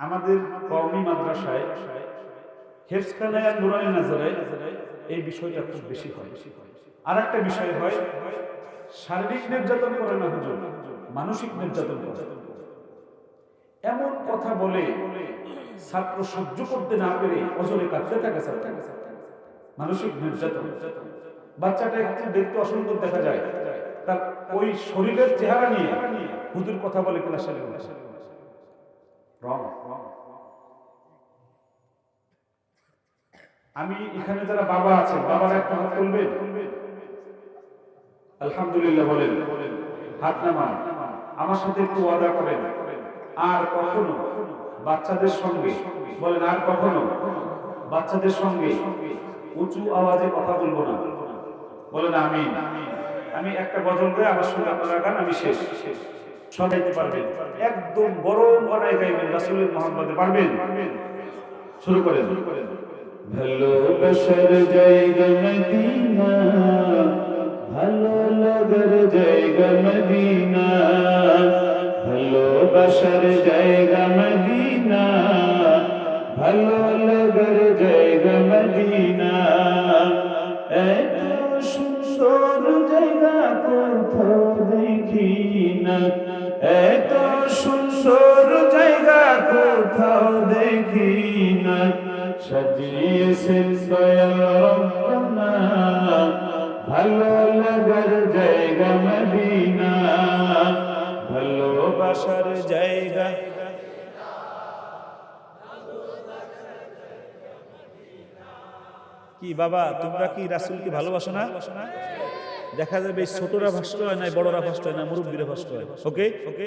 আমাদের কওমি মাদ্রাসায় হেফসখানায় আর নুরানি নাজারে এই বিষয়টা খুব বেশি হয়। আর একটা বিষয় হয়, শারীরিক নির্যাতন করে না হুজুর, মানসিক নির্যাতন করে। এমন কথা বলে ছাত্র সহ্য করতে না পেরে অজরে কাঁদতে থাকে ছাত্র। মানসিক নির্যাতন। বাচ্চাটা একটু দেখতে অসুন্দর দেখা যায়। তার ওই শরীরের চেহারা নিয়ে হুজুর কথা বলে ক্লাসে আমি এখানে যারা বাবা আছেন বাবারা একটা হাত তুলবেন? আলহামদুলিল্লাহ বলেন। হাত নামান। আমার সাথে একটু ওয়াদা করেন। আর কখনো বাচ্চাদের সঙ্গে, বলেন আর কখনো বাচ্চাদের সঙ্গে উঁচু আওয়াজে কথা বলব না। বলেন আমি আমি একটা গজল করে আমার সঙ্গে আপনারা গান, আমি শেষ শেষ। সবাইতে পারবেন। একদম গরম গলায় গাইবেন পারবেন? শুরু করেন। ভালোবাসার জায়গা মদিনা, ভালো লাগার জায়গা মদিনা ভালোবাসার জায়গা মদিনা, ভালো জায়গা সাজিয়েছেন ভালো লাগার জায়গা মদিনা। ভালোবাসার জায়গা। কি বাবা তোমরা কি রাসূলকে ভালোবাসো না? দেখা যাবে এই ছোটরা ভাষ্ট হয় না বড়রা ভাষ্ট হয় না মুরব্বীরা ভাষ্ট হয়। ওকে ওকে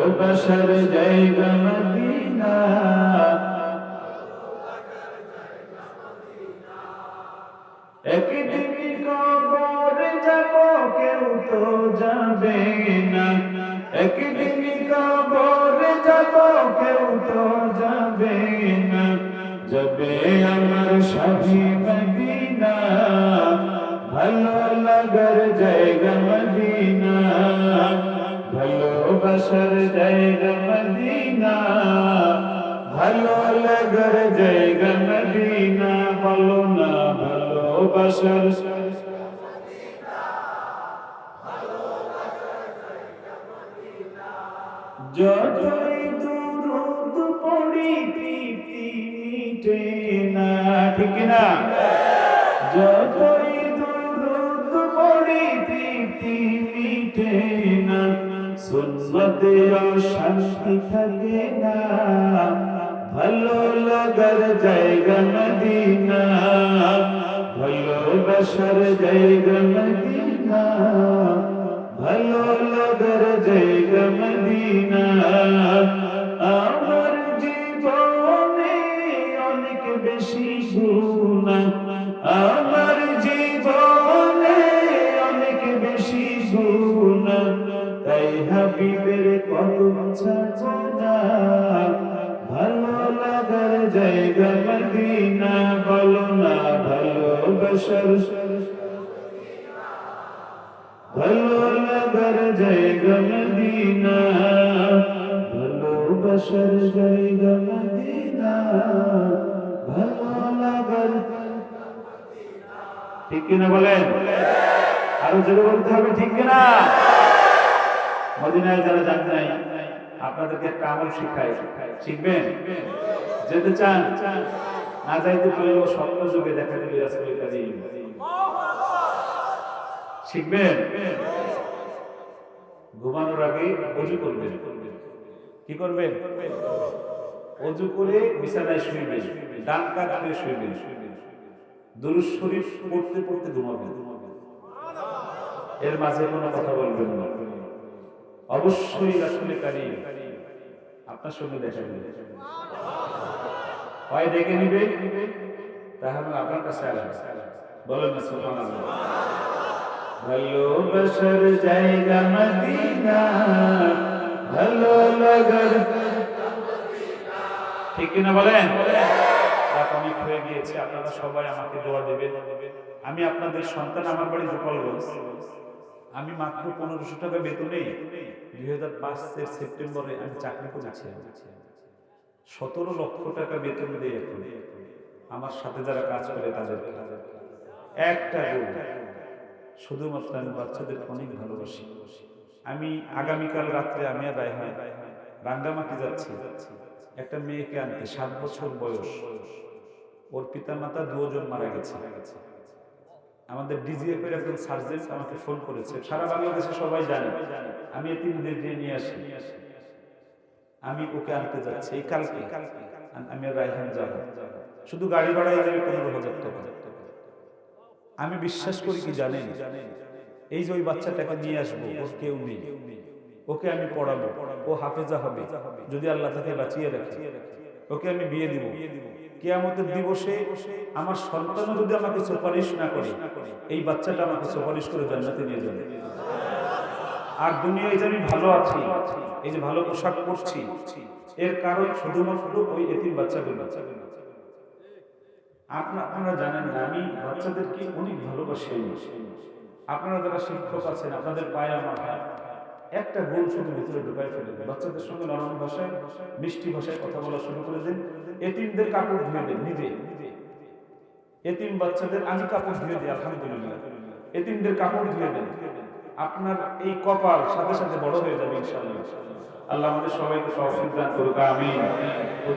ভালোবাসার জায়গা মদিনা। একদিন কবর যাব, কেউ তো যাবে না। একদিন কবর যাব, কেউ তো যাবে না। যাবে আমার স্বামী মদিনা। ভালো লাগার জায়গা মদিনা। ভালোবাসার জায়গা মদিনা। ভালো লাগার জায়গা মদিনা। বলো না ভালোবাসার যতই দুরুদ পড়ি তৃপ্তি না, ঠিক না যতই সুন্নতে শান্তি থাকে না ভালো লাগার জায়গা মদিনা ভালোবাসার জায়গা মদিনা হাবিবের ছাড়া ভালো লাগার জায়গা মদিনা বলো না ভালো লাগার জায়গা মদিনা জায়গা মদিনা, ভালো লাগার ঠিক কিনা বলেন? আরও জোরে বলতে হবে, ঠিক কিনা? মদিনায় যারা যান নাই, আপনাদেরকে একটা আমল শিখাই। শিখবেন? যেতে চান? না যাইতে পারলেও স্বপ্ন যুগে দেখা দিবে রাসূলের কাজী শিখবেন? ঘুমানোর আগে অজু করবেন। কি করবেন? অজু করে বিছানায় শুইবেন, ডান কাত শুইবেন। দুরুদ শরীফ পড়তে পড়তে ঘুমাবেন। এর মাঝে কোনো কথা বলবেন না। অবশ্যই রাসূলের কারি আপনার সঙ্গে দেখা দিবে হয় ডেকে নিবে, তাহলে আপনার কাছে আসবে। বলেন না, সুবহানাল্লাহ। ভালোবাসার জায়গা মদিনা, ভালো লাগার। ঠিক কিনা বলেন? রাত অনেক হয়ে গিয়েছে, আপনারা সবাই আমাকে দোয়া দেবেন। আমি আপনাদের সন্তান আমার বাড়ি গোপালগঞ্জ। আমি মাত্র পনেরোশো টাকা বেতনে দুই হাজার পাঁচের সেপ্টেম্বরে আমি চাকরি করেছি। সতেরো লক্ষ টাকা বেতন দিয়ে এখন আমার সাথে যারা কাজ করে তাদের। একটা শুধুমাত্র আমি বাচ্চাদের অনেক ভালোবাসি। আমি আগামীকাল রাত্রে আমি আর রায়হান রাঙ্গামাটি যাচ্ছি। একটা মেয়েকে আনতে সাত বছর বয়স। ওর পিতা মাতা দুজন মারা গেছে। আমাদের ডিজিএফ এর একজন সার্জেন্ট আমাকে ফোন করেছে, সারা বাংলাদেশে সবাই জানে। আমি এতিমদের দিয়ে নিয়ে আসি। আমি ওকে আনতে যাচ্ছি, এই কালকে। আমি রায়হান যাব। শুধু গাড়ি ভাড়াই যাবে পনেরো হাজার টাকা। আমি বিশ্বাস করি কি জানেন? এই যে ওই বাচ্চাটাকে নিয়ে আসব, ওর কেউ নেই। ওকে আমি পড়াবো। ও হাফেজা হবে। যদি আল্লাহ তাকে বাঁচিয়ে রাখে, ওকে আমি বিয়ে দিব। কেয়ামতের দিবসে আমার সন্তানও যদি আমাকে সুপারিশ না করে, এই বাচ্চাটা আমাকে সুপারিশ করে জান্নাতে নিয়ে যাবে। আর দুনিয়ায় যে আমি ভালো আছি, এই যে ভালো পোশাক পরছি, এর কারণ শুধুমাত্র ওই এতিম বাচ্চাগুলো। আপনারা আপনারা জানেন না, আমি বাচ্চাদেরকে অনেক ভালোবাসি। আপনারা যারা শিক্ষক আছেন, আপনাদের পায়ে আমার হাত। একটা গুণ শুধু ভিতরে ঢুকাই ফেলে দেন। বাচ্চাদের সঙ্গে নরম ভাষায়, মিষ্টি ভাষায় কথা বলা শুরু করে দেন। এতিমদের কাপড় ধুয়ে দেন নিজে। এতিম বাচ্চাদের আমি কাপড় ধুয়ে দিই আলহামদুলিল্লাহ। এতিমদের কাপড় ধুয়ে দেন। আপনার এই কপাল সাথে সাথে বড় হয়ে যাবে ইনশাআল্লাহ। আল্লাহ আমাদের সবাইকে সহযোগিতা করুক, আমিন।